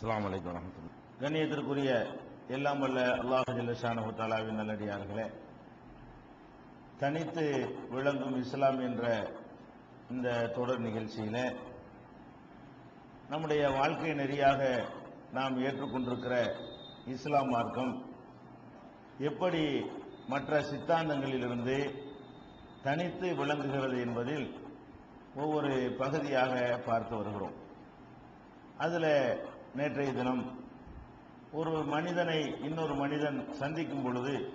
அஸ்லாம் வலைக்கம் வரஹ்மத்துல்லாஹ். கண்ணியத்திற்குரிய எல்லாம் வல்ல அல்லாஹு ஜல்லஷானஹு தஆலாவின் நல்லடியார்களே தனித்து விளங்கும் இஸ்லாம் என்ற இந்த தொடர் நிகழ்ச்சியில் நம்முடைய வாழ்க்கை நெறியாக நாம் ஏற்றுக்கொண்டிருக்கிற இஸ்லாம் மார்க்கம் எப்படி மற்ற சித்தாந்தங்களிலிருந்து தனித்து விளங்குகிறது என்பதில் ஒவ்வொரு பகுதியாக பார்த்து வருகிறோம். அதில் நேற்றைய தினம் ஒரு மனிதனை இன்னொரு மனிதன் சந்திக்கும் பொழுது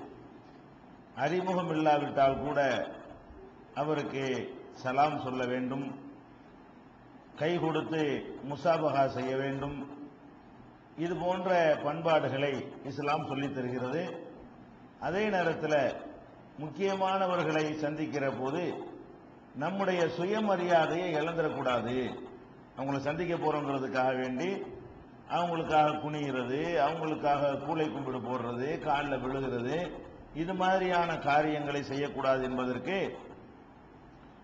அறிமுகம் இல்லாவிட்டால் கூட அவருக்கு சலாம் சொல்ல வேண்டும் கை கொடுத்து முசாபகா செய்ய வேண்டும். இது போன்ற பண்பாடுகளை இஸ்லாம் சொல்லித் தருகிறது. அதே நேரத்தில் முக்கியமானவர்களை சந்திக்கிற போது நம்முடைய சுயமரியாதையை இழந்துடக்கூடாது. அவங்கள சந்திக்க போறோங்கிறதுக்காக வேண்டி அவங்களுக்காக குனிகிறது அவங்களுக்காக கூளை கும்பிடு போடுறது காலில் விழுகிறது இது மாதிரியான காரியங்களை செய்யக்கூடாது என்பதற்கு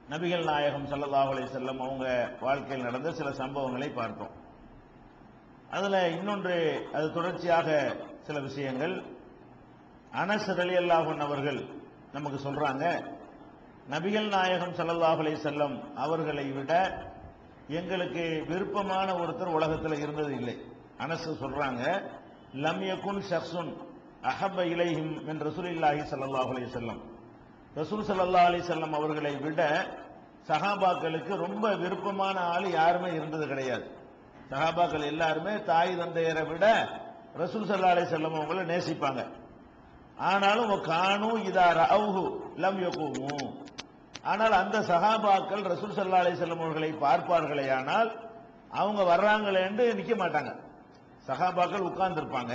நபிகள் நாயகம் ஸல்லல்லாஹு செல்லம் அவங்க வாழ்க்கையில் நடந்த சில சம்பவங்களை பார்த்தோம். அதுல இன்னொன்று அது தொடர்ச்சியாக சில விஷயங்கள். அனஸ் ரலியல்லாஹு அவர்கள் நமக்கு சொல்றாங்க நபிகள் நாயகம் ஸல்லல்லாஹு செல்லம் அவர்களை விட எங்களுக்கு விருப்பமான ஒருத்தர் உலகத்தில் இருந்தது இல்லை. அனசு சொல்றாங்க லம் யகுன் அஹப அஹப்ப என் ரசூல் இல்லாஹி சல்லாஹ் அலி செல்லம் ரசூல் சல்லா அலி செல்லம் அவர்களை விட சஹாபாக்களுக்கு ரொம்ப விருப்பமான ஆள் யாருமே இருந்தது கிடையாது. சஹாபாக்கள் எல்லாருமே தாய் தந்தையரை விட ரசூல் சல்லா அலி செல்லம் அவங்களை நேசிப்பாங்க. ஆனாலும் காணும் இதா ரவுஹு லம் யகூமு ஆனால் அந்த சகாபாக்கள் ரசூல் சல்லா அலி செல்லம் அவர்களை பார்ப்பார்களேயானால் அவங்க வர்றாங்களேன்னு நிற்க மாட்டாங்க. சகாபாக்கள் உட்கார்ந்துருப்பாங்க.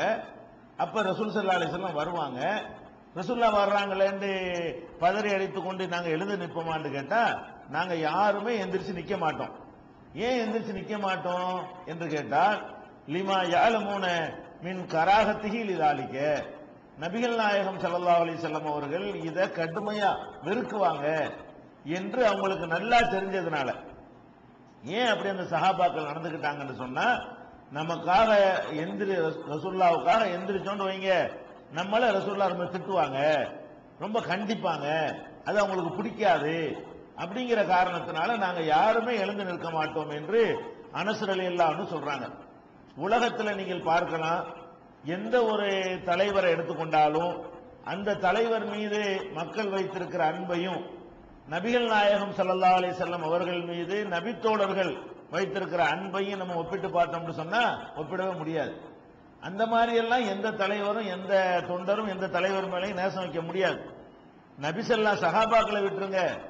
அப்ப ரசூல் சல்லா அலி செல்லம் வருவாங்க. ரசூல்லா வர்றாங்களேன்னு பதறி அடித்து கொண்டு நாங்கள் எழுந்து நிற்போமான்னு கேட்டால் நாங்கள் யாருமே எந்திரிச்சு நிற்க மாட்டோம். ஏன் எந்திரிச்சு நிற்க மாட்டோம் என்று கேட்டால் லிமா யாலமூன மின் கராகத்திகில் இதாளிக்க நபிகள் நாயகம் சல்லா அலி செல்லம் அவர்கள் இதை கடுமையா வெறுக்குவாங்க. என்று அவங்களுக்கு நல்லா தெரிஞ்சதுனால. ஏன் அப்படி அந்த சஹாபாக்கள் நடந்துக்கிட்டாங்கன்னு சொன்னா நமக்காக எந்திரி ரசுல்லாவுக்காக எந்திரிச்சோன்னு வைங்க. நம்மள ரசுல்லா ரொம்ப திட்டுவாங்க. ரொம்ப கண்டிப்பாங்க. அது அவங்களுக்கு பிடிக்காது. அப்படிங்கிற காரணத்தினால நாங்க யாருமே எழுந்து நிற்க மாட்டோம் என்று அனசுரல் எல்லாம்னு சொல்றாங்க. உலகத்துல நீங்கள் பார்க்கலாம் எந்த ஒரு தலைவரை எடுத்துக்கொண்டாலும் அந்த தலைவர் மீது மக்கள் வைத்திருக்கிற அன்பையும் நபிகள் நாயகம் சல்லா அலி செல்லம் அவர்கள் மீது நபித்தோழர்கள் வைத்திருக்கிற அன்பையும் நம்ம ஒப்பிட்டு பார்த்தோம்னு சொன்னா ஒப்பிடவே முடியாது. அந்த மாதிரி எல்லாம் எந்த தலைவரும் எந்த தொண்டரும் எந்த தலைவர் மேலையும் நேசம் வைக்க முடியாது. நபிசல்லா சஹாபாக்களை விட்டுருங்க.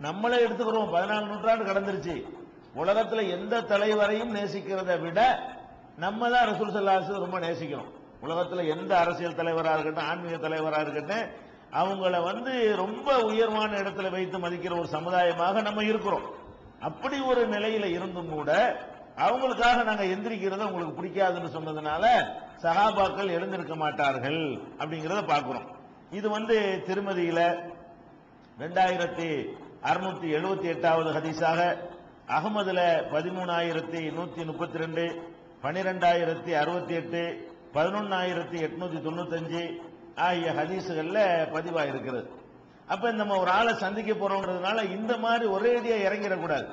நம்மளே எடுத்துக்கிறோம். பதினாலு நூற்றாண்டு கடந்துருச்சு. உலகத்துல எந்த தலைவரையும் நேசிக்கிறதை விட நம்ம தான் ரசூல் சல்லாஸ் ரொம்ப நேசிக்கிறோம். உலகத்துல எந்த அரசியல் தலைவராக இருக்கட்டும் ஆன்மீக தலைவராக இருக்கட்டும் அவங்கள வந்து ரொம்ப உயர்வான இடத்துல வைத்து மதிக்கிற ஒரு சமுதாயமாக நம்ம இருக்கிறோம். அப்படி ஒரு நிலையில இருந்தும் கூட அவங்களுக்காக நாங்க எந்திரிக்கிறத உங்களுக்கு பிடிக்காதுன்னு சொன்னதுனால சகாபாக்கள் எழுந்திருக்க மாட்டார்கள் அப்படிங்கிறத பார்க்கிறோம். இது வந்து திருமதியில ரெண்டாயிரத்தி அறுநூத்தி எழுபத்தி எட்டாவது ஹதீஸாக அகமதுல பதிமூணாயிரத்தி நூத்தி முப்பத்தி ரெண்டு பனிரெண்டாயிரத்தி அறுபத்தி எட்டு பதினொன்னாயிரத்தி எட்நூத்தி தொண்ணூத்தஞ்சு ஆகிய ஹதீஸுகளில் பதிவாக இருக்கிறது அப்போ நம்ம ஒரு ஆளை சந்திக்க போறோம்ன்றதுனால இந்த மாதிரி ஒரேடியா இறங்கிடக்கூடாது.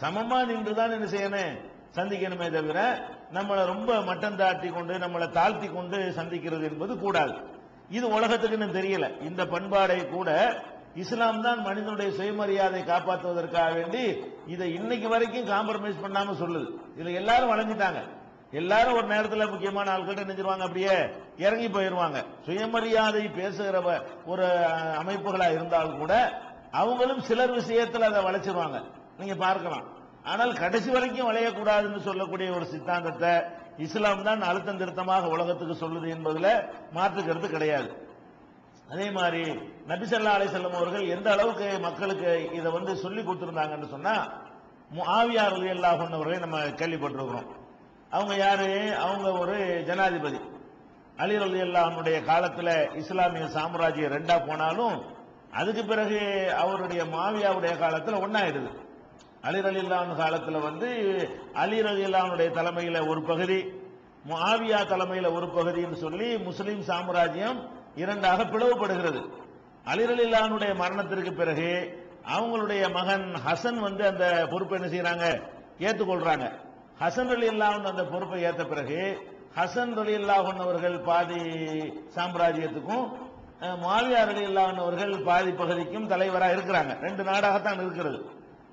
சமமா நின்று தான் என்ன செய்யணும்? சந்திக்கணுமே தவிர நம்மளை ரொம்ப மட்டம் தாட்டி கொண்டு நம்மளை தாழ்த்தி கொண்டு சந்திக்கிறது என்பது கூடாது. இது உலகத்துக்குன்னு தெரியல. இந்த பண்பாடை கூட இஸ்லாம் தான் மனிதனுடைய சுயமரியாதை காப்பாற்றுவதற்காக வேண்டி இதை இன்னைக்கு வரைக்கும் காம்ப்ரமைஸ் பண்ணாம சொல்லுது. இதுல எல்லாரும் வளைஞ்சிட்டாங்க எல்லாரும் ஒரு நேரத்தில் முக்கியமான ஆட்கள் நினைச்சிருவாங்க அப்படியே இறங்கி போயிடுவாங்க சுயமரியாதை பேசுகிற ஒரு அமைப்புகளாக இருந்தால் கூட அவங்களும் சிலர் விஷயத்தில் அதை வளைச்சிருவாங்க. நீங்க பார்க்கலாம். ஆனால் கடைசி வரைக்கும் வளையக்கூடாதுன்னு சொல்லக்கூடிய ஒரு சித்தாந்தத்தை இஸ்லாம் தான் அழுத்தம் திருத்தமாக உலகத்துக்கு சொல்லுது என்பதில் மாற்றுக்கிறது கிடையாது. அதே மாதிரி நபிசல்லா அலை செல்லம் அவர்கள் எந்த அளவுக்கு மக்களுக்கு இதை வந்து சொல்லி கொடுத்துருந்தாங்கன்னு சொன்னா ஆவியார் எல்லா அவர்களை நம்ம கேள்விப்பட்டிருக்கிறோம். அவங்க யாரு? அவங்க ஒரு ஜனாதிபதி. அலி அலி அல்லாஹனுடைய இஸ்லாமிய சாம்ராஜ்யம் ரெண்டா போனாலும் அதுக்கு பிறகு அவருடைய மாவியாவுடைய காலத்தில் ஒன்றாயிடுது அலி அலி அல்லாஹ் வந்து அலி அலி அல்லாஹனுடைய ஒரு பகுதி மாவியா தலைமையில் ஒரு பகுதின்னு சொல்லி முஸ்லீம் சாம்ராஜ்யம் இரண்டாக பிளவுபடுகிறது. அலிரலில்லானுடைய மரணத்திற்கு பிறகு அவங்களுடைய மகன் ஹசன் வந்து அந்த பொறுப்பை என்ன செய்யறாங்க ஏற்றுக்கொள்றாங்க ஹசன் அலி அந்த பொறுப்பை ஏத்த பிறகு ஹசன் அலி அவர்கள் பாதி சாம்ராஜ்யத்துக்கும் மாலியார் அலி அல்லாஹன் அவர்கள் பாதி பகுதிக்கும் தலைவராக இருக்கிறாங்க. ரெண்டு நாடாகத்தான் இருக்கிறது.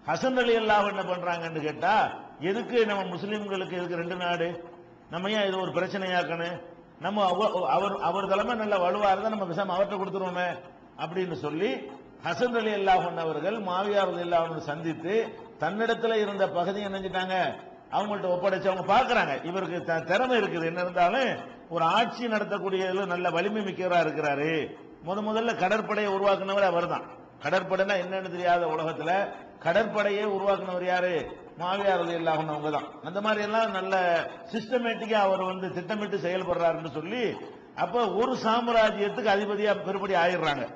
ஹசன் அலி அல்லாஹ் என்ன பண்றாங்கன்னு கேட்டா எதுக்கு நம்ம முஸ்லிம்களுக்கு எதுக்கு ரெண்டு நாடு? நம்ம ஏன் இது ஒரு பிரச்சனையாக்கணும் நம்ம அவ- அவர் அவர் தலைமை நல்ல வலுவா இருந்தா நம்ம விஷம் அவர்கிட்ட கொடுத்துருவோமே அப்படின்னு சொல்லி ஹசன் அலி அல்லாஹன் அவர்கள் மாவியார் அலி அல்லாஹன் சந்தித்து தன்னிடத்தில் இருந்த பகுதியை நினைஞ்சிட்டாங்க அவங்கள்ட்ட ஒப்படைச்சு அவங்க பார்க்குறாங்க. இவருக்கு த- திறமை இருக்குது. என்ன இருந்தாலும் ஒரு ஆட்சி நடத்தக்கூடியதுல நல்ல வலிமை மிக்கவராக இருக்கிறாரு. முத முதல்ல கடற்படையை உருவாக்குனவர் அவர்தான். கடற்படைனா என்னன்னு தெரியாத உலகத்தில் கடற்படையை உருவாக்குனவர் யாரு? மாவியார் அலி அவங்க தான் அந்த மாதிரி எல்லாம் நல்ல சிஸ்டமேட்டிக்காக அவர் வந்து திட்டமிட்டு செயல்படுறாருன்னு சொல்லி அப்போ ஒரு சாம்ராஜ்யத்துக்கு அதிபதியாக பெருபடி ஆயிடுறாங்க.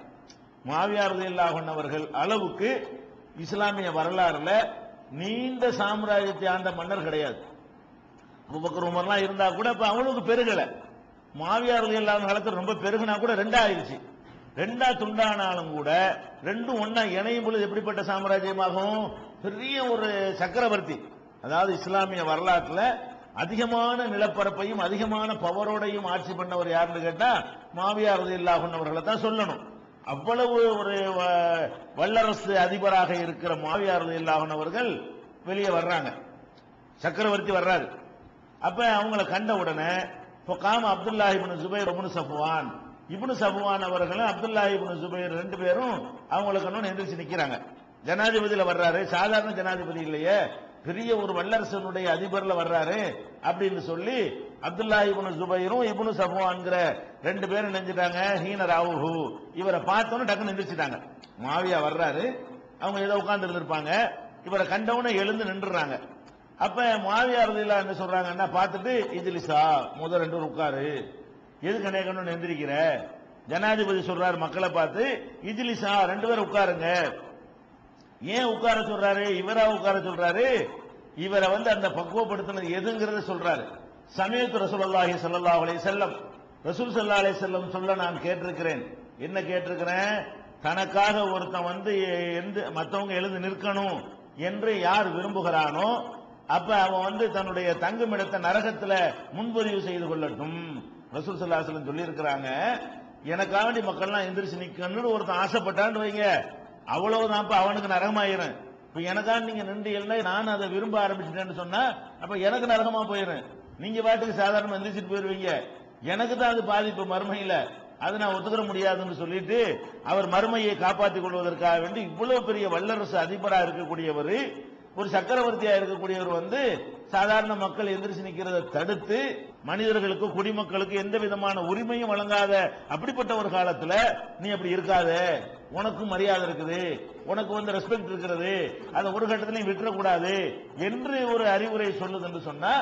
மாவியார் அலி அவர்கள் அளவுக்கு இஸ்லாமிய வரலாறுல நீண்ட சாம்ராஜ்யத்தை ஆண்ட மன்னர் கிடையாது. அபூபக்கர் உமர்லாம் இருந்தா கூட இப்ப அவங்களுக்கு பெருகல. மாவியார்கள் இல்லாத காலத்தில் ரொம்ப பெருகுனா கூட ரெண்டா ஆயிடுச்சு. ரெண்டா துண்டானாலும் கூட ரெண்டும் ஒன்னா இணையும் பொழுது எப்படிப்பட்ட சாம்ராஜ்யமாகும்? பெரிய ஒரு சக்கரவர்த்தி அதாவது இஸ்லாமிய வரலாற்றுல அதிகமான நிலப்பரப்பையும் அதிகமான பவரோடையும் ஆட்சி பண்ணவர் யாருன்னு கேட்டா மாவியார் இல்லாகுன்னவர்களை தான் சொல்லணும். அவ்வளவு ஒரு வ- வல்லரசு அதிபராக இருக்கிற மாவியார் இல்லாஹன் அவர்கள் வெளியே வர்றாங்க. சக்கரவர்த்தி வர்றாரு. அப்ப அவங்கள கண்ட உடனே காம Abdullah ibn Zubair ibn Safwan. Ibn Safwan அவர்களும் அப்துல்லா இபின் ஜுபைர் ரெண்டு பேரும் அவங்களுக்கு கண்ணு எந்திரிச்சு நிற்கிறாங்க ஜனாதிபதியில் வர்றாரு. சாதாரண ஜனாதிபதி இல்லையே. பெரிய ஒரு வல்லரசனுடைய அதிபர்ல வர்றாரு அப்படின்னு சொல்லி அப்துல்லா இபுனு ஜுபைரும் இபுனு சஃப்வான்ங்கிற ரெண்டு பேரும் நெஞ்சிட்டாங்க ஹீன ராவுஹு. இவரை பார்த்தோன்னு டக்குன்னு எந்திரிச்சிட்டாங்க. மாவியா வர்றாரு. அவங்க ஏதோ உட்கார்ந்து இருந்திருப்பாங்க. இவரை கண்டவுடனே எழுந்து நின்றுறாங்க. அப்ப மாவியார் ரலியல்லாஹு என்ன சொல்றாங்கன்னா பார்த்துட்டு இஜ்லிசா முதல் ரெண்டு பேரும் உட்காரு. எதுக்கு நேக்கணும்னு எந்திரிக்கிற? ஜனாதிபதி சொல்றாரு மக்களை பார்த்து இஜ்லிசா ரெண்டு பேரும் உட்காருங்க. ஏன் உட்கார சொல்றாரு? இவரா உட்கார சொல்றாரு? இவரை வந்து அந்த பக்குவப்படுத்தினது எதுங்கிறத சொல்றாரு. சமயத்து ரசூலுல்லாஹி சல்லா அலே செல்லம் ரசூல் சல்லா அலே செல்லம் சொல்ல நான் கேட்டிருக்கிறேன். என்ன கேட்டிருக்கிறேன்? தனக்காக ஒருத்தன் வந்து எந்த மற்றவங்க எழுந்து நிற்கணும் என்று யார் விரும்புகிறானோ அப்ப அவன் வந்து தன்னுடைய தங்குமிடத்தை நரகத்துல முன்பதிவு செய்து கொள்ளட்டும். ரசூல் சல்லா செல்லம் வஸல்லம் சொல்லி இருக்கிறாங்க எனக்காக வேண்டி மக்கள்லாம் எந்திரிச்சு நிக்கணும்னு ஒருத்தன் ஆசைப்பட்டான்னு வைங்க. அவ்வளவுதான் அவனுக்கு நரகமாயிரும். இப்ப எனக்காக நீங்க நின்று நான் அதை விரும்ப ஆரம்பிச்சிட்டேன்னு சொன்னா அப்ப எனக்கு நரகமா போயிடும் நீங்க பாட்டுக்கு சாதாரணமா எந்திரிச்சிட்டு போயிருவீங்க. எனக்கு தான் அது பாதிப்பு மறுமையில. அதை நான் ஒத்துக்கிற முடியாதுன்னு சொல்லிட்டு அவர் மறுமையை காப்பாற்றிக் கொள்வதற்காக வேண்டி இவ்வளவு பெரிய வல்லரசு அதிபராக இருக்கக்கூடியவர் ஒரு சக்கரவர்த்தியா இருக்கக்கூடியவர் வந்து சாதாரண மக்கள் எந்திரிச்சு நிற்கிறத தடுத்து மனிதர்களுக்கு குடிமக்களுக்கு எந்த விதமான உரிமையும் வழங்காத அப்படிப்பட்ட ஒரு காலத்துல நீ அப்படி இருக்காத. உனக்கும் மரியாதை இருக்குது. உனக்கு வந்து ரெஸ்பெக்ட் இருக்கிறது. அதை ஒரு கட்டத்திலையும் விட்டுறக்கூடாது என்று ஒரு அறிவுரை சொல்லுது என்று சொன்னா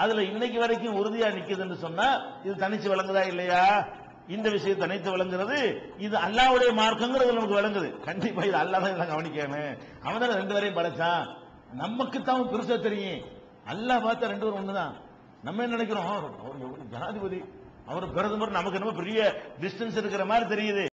அதுல இன்னைக்கு வரைக்கும் உறுதியா நிக்குதுன்னு சொன்னா இது தனிச்சு விளங்குதா இல்லையா? இந்த விஷயம் தனித்து விளங்குறது இது அல்லாவுடைய மார்க்கங்கிறது நமக்கு விளங்குது. கண்டிப்பா இது அல்லாஹ் தான் கவனிக்கணும். அவன் தான் ரெண்டு பேரையும் படைச்சான். நமக்கு தான் பெருசா தெரியும். அல்லாஹ் பார்த்தா ரெண்டு பேரும் ஒண்ணுதான். நம்ம என்ன நினைக்கிறோம்? அவர் ஜனாதிபதி. அவர் பிரதமர் நமக்கு என்னமோ பெரிய டிஸ்டன்ஸ் இருக்கிற மாதிரி தெரியுது.